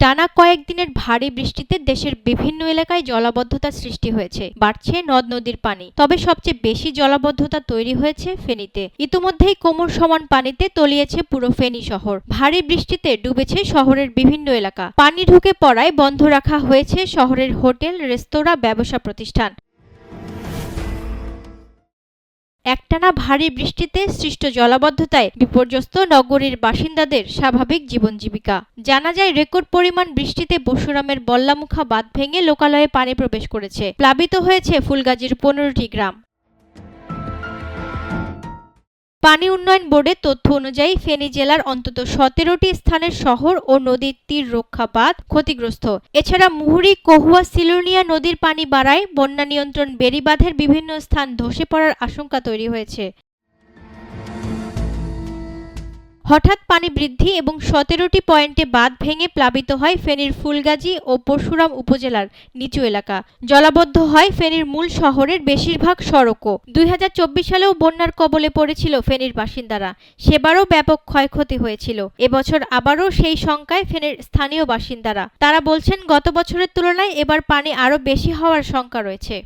টানা কয়েকদিনের ভারী বৃষ্টিতে দেশের বিভিন্ন এলাকায় জলাবদ্ধতার সৃষ্টি হয়েছে। বাড়ছে নদ নদীর পানি। তবে সবচেয়ে বেশি জলাবদ্ধতা তৈরি হয়েছে ফেনীতে। ইতিমধ্যেই কোমর সমান পানিতে তলিয়েছে পুরো ফেনী শহর। ভারী বৃষ্টিতে ডুবেছে শহরের বিভিন্ন এলাকা। পানি ঢুকে পড়ায় বন্ধ রাখা হয়েছে শহরের হোটেল, রেস্তোরাঁ, ব্যবসা প্রতিষ্ঠান। একটানা ভারী বৃষ্টিতে সৃষ্ট জলাবদ্ধতায় বিপর্যস্ত নগরীর বাসিন্দাদের স্বাভাবিক জীবন জীবিকা। জানা যায়, রেকর্ড পরিমাণ বৃষ্টিতে বসুরামের বল্লামুখা বাঁধ ভেঙে লোকালয়ে পানি প্রবেশ করেছে। প্লাবিত হয়েছে ফুলগাজীর পনেরোটি গ্রাম। পানি উন্নয়ন বোর্ডের তথ্য অনুযায়ী ফেনী জেলার অন্তত সতেরোটি স্থানের শহর ও নদীর তীর রক্ষাপাত ক্ষতিগ্রস্ত। এছাড়া মুহুরি, কহুয়া, সিলোনিয়া নদীর পানি বাড়ায় বন্যা নিয়ন্ত্রণ বেড়িবাঁধের বিভিন্ন স্থান ধসে পড়ার আশঙ্কা তৈরি হয়েছে। হঠাৎ পানি বৃদ্ধি এবং সতেরোটি পয়েন্টে বাঁধ ভেঙে প্লাবিত হয় ফেনীর ফুলগাজী ও পরশুরাম উপজেলার নিচু এলাকা। জলাবদ্ধ হয় ফেনীর মূল শহরের বেশিরভাগ সড়কও। দুই হাজার চব্বিশ সালেও বন্যার কবলে পড়েছিল ফেনীর বাসিন্দারা। সেবারও ব্যাপক ক্ষয়ক্ষতি হয়েছিল। এবছর আবারও সেই শঙ্কায় ফেনীর স্থানীয় বাসিন্দারা। তারা বলছেন, গত বছরের তুলনায় এবার পানি আরও বেশি হওয়ার শঙ্কা রয়েছে।